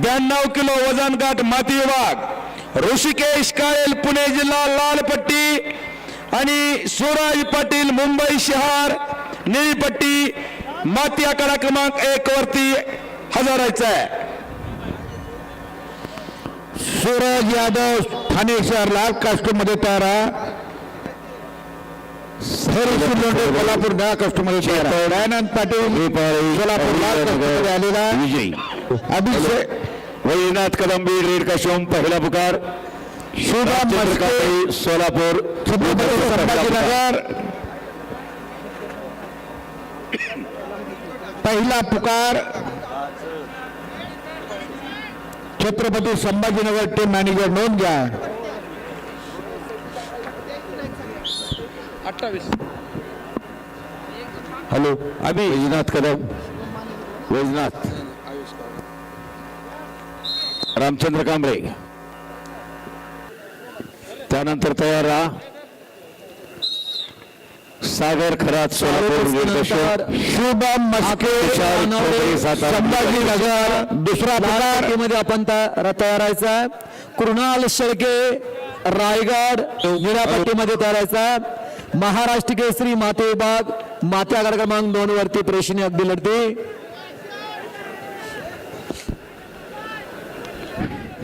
ब्याण्णव किलो वजन गाठ माती विभाग. ऋषिकेश काळेल पुणे जिल्हा लाल पट्टी आणि सूरज पाटील मुंबई शहर निळी पट्टी माती आकडा क्रमांक एक वरती हजर व्हायचा आहे. सूरज यादव ठाणे शहर लाल कास्टूममध्ये तयार कोल्हापूर नळा कास्टूममध्ये दयानंद पाटील सोलापूर लाल कास्टूममध्ये आलेला विजयी. अभिषेक वैनाथ भी रेड का शोम पहला पुकार। सोलापुर। नगर पहला पुकार छत्रपति संभाजीनगर टीम मैनेजर नोन गया हेलो अभी। वैजनाथ कदम। वैजनाथ रामचंद्र कांबळे. त्यानंतर तयार राहा. सागर खरात सोलापूर शुभम मस्के सातारा. संभाजीनगर दुसरा मध्ये आपण तया- तयारायचा कृणाल शेळके रायगड निरापट्टीमध्ये तयारायचा महाराष्ट्र केसरी माते विभाग माते आघाड क्रमांक दोन वरती प्रेक्षणीय अगदी लढते.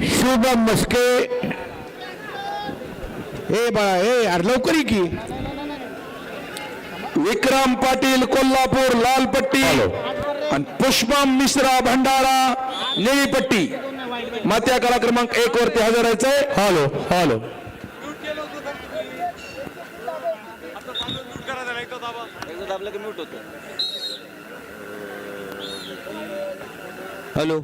शुभम मस्के. हे बाळा हे यार लवकर ये की. विक्रम पाटील कोल्हापूर लाल पट्टी आणि पुष्पम मिश्रा भंडारा निळी पट्टी मात्या कला क्रमांक एक वरती हजर व्हायचंय hello hello. Hello.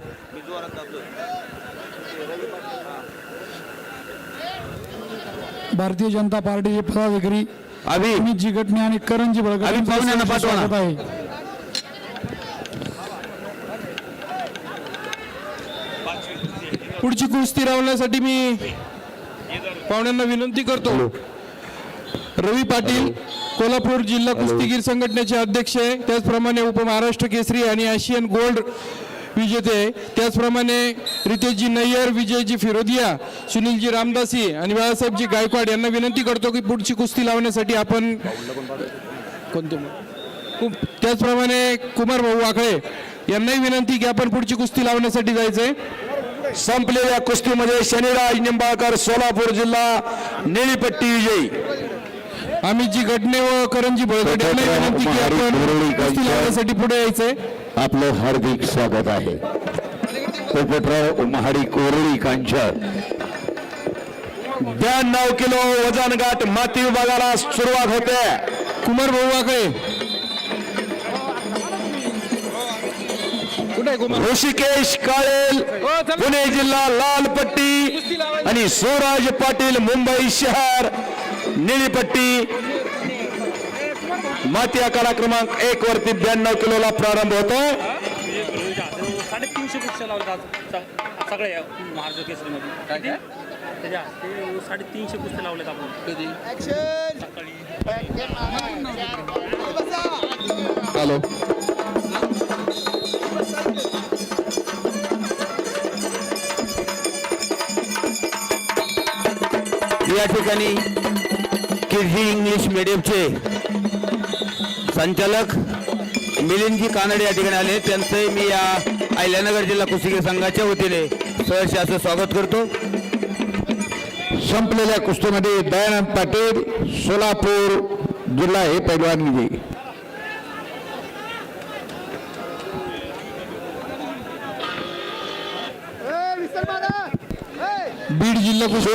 Bharatiya Janata पार्टीचे पदाधिकारी अभि. अमित जिगटणे आणि करणजी बळकर पाहुण्यांना पाठवा ना. आहे. पुढची कुस्ती लावण्यासाठी मी पाहुण्यांना विनंती करतो. रवी पाटील कोल्हापूर जिल्हा कुस्तीगीर संघटनेचे अध्यक्ष आहे. त्याचप्रमाणे उपमहाराष्ट्र केसरी आणि आशियन गोल्ड विजेते. त्याचप्रमाणे रितेशजी नय्यर विजयजी फिरोदिया सुनीलजी रामदासी आणि बाळासाहेबजी गायकवाड यांना विनंती करतो की पुढची कुस्ती लावण्यासाठी आपण कोणते? त्याचप्रमाणे कुमार भाऊ वाकळे यांनाही विनंती की आपण पुढची कुस्ती लावण्यासाठी जायचंय. संपलेल्या कुस्तीमध्ये शनिराज निंबाळकर सोलापूर जिल्हा निळीपट्टी विजयी. विजयी अमितजी घटने व करंजी बळगट यांना विनंती की आपण कुस्ती लावण्यासाठी पुढे यायचंय. आपलं हार्दिक स्वागत आहे. पोपटराव महाडी कोरळी कांचन. ब्याण्णव किलो वजन गाठ माती विभागाला सुरुवात होते. कुमार भाऊ वाकळे. ऋषिकेश काळेल पुणे जिल्हा लाल पट्टी आणि सूरज पाटील मुंबई शहर निळी पट्टी माती आकडा क्रमांक एक वरती ब्याण्णव किलोला प्रारंभ होतोय साडेतीनशे आज. स- सगळ्या महाराष्ट्र केसरीमध्ये? त्याच्या साडेतीनशे कुस्त्या लावल्यात आपण. कधी? सकाळी हॅलो. या ठिकाणी किर्जी इंग्लिश मीडियमचे संचालक मिलिंदजी कानडे या ठिकाणी आले. त्यांचंही मी या अहिल्यानगर जिल्हा कुस्तीगीर संघाच्या वतीने सहर्ष असं स्वागत करतो. संपलेल्या कुस्तीमध्ये दयानंद पाटील सोलापूर जिल्हा हे पैलवान विजयी बीड जिल्हा कुस्ती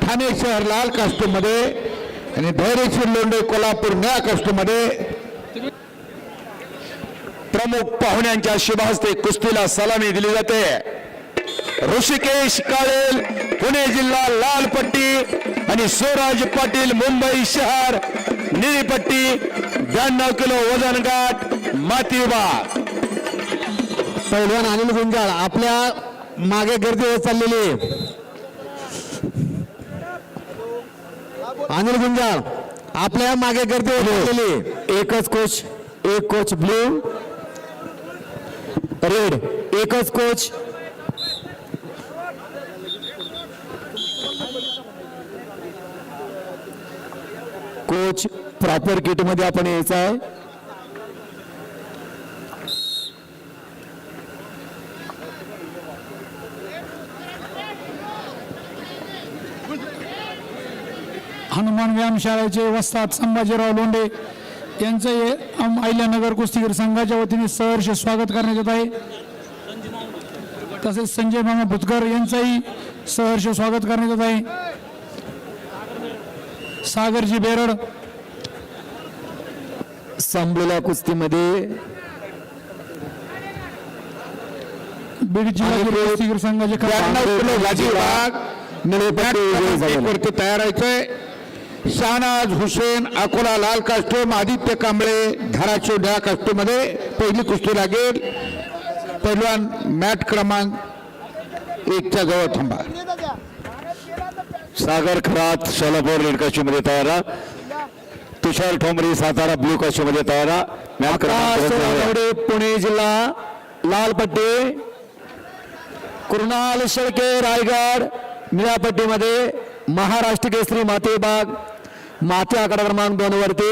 ठाणे शहर लाल कास्टूमध्ये आणि धैर्यशील लोंढे कोल्हापूर मेळा कास्टूम प्रमुख पाहुण्यांच्या शुभ कुस्तीला सलामी दिली जाते. ऋषिकेश काळेल पुणे जिल्हा लाल पट्टी आणि स्वराज पाटील मुंबई शहर निळी पट्टी ब्याण्णव किलो वजन गाठ माती विभाग पैलवान अनिल गुंजाळ आपल्या मागे गर्दी होत चाललेली अनिल गुंजाळ आपल्या मागे गर्दी होत. एकच कोच एक कोच ब्ल्यू रेड एकच कोच कोच प्रॉपर किटमध्ये आपण यायचं आहे. हनुमान व्यायामशाळेचे वस्ताद संभाजीराव लोंढे यांचं हे अहिल्यानगर कुस्तीगीर संघाच्या वतीने सहर्ष स्वागत करण्यात येत आहे. तसेच संजय मामा भुतकर यांचंही सहर्ष स्वागत करण्यात येत आहे. सागरजी बेरड. संपलेल्या कुस्तीमध्ये बीड जिल्हा कुस्तीगीर संघाचे तयार व्हायचंय शाहनाज हुसेन अकोला लाल कास्टूम आदित्य कांबळे धाराशिव निळा कास्टूममध्ये पहिली कुस्ती लागेल पहिलवान मॅट क्रमांक एकच्या जवळ थांबा सागर खरात सोलापूर रेडमध्ये तयार राहा. तुषार ठोंबरे सातारा ब्लू मध्ये तयार राहा. पुणे जिल्हा लाल पट्टी कृणाल शेळके रायगड निळ्या पट्टीमध्ये महाराष्ट्र केसरी माते बाग माते आकडा क्रमांक दोन वरती.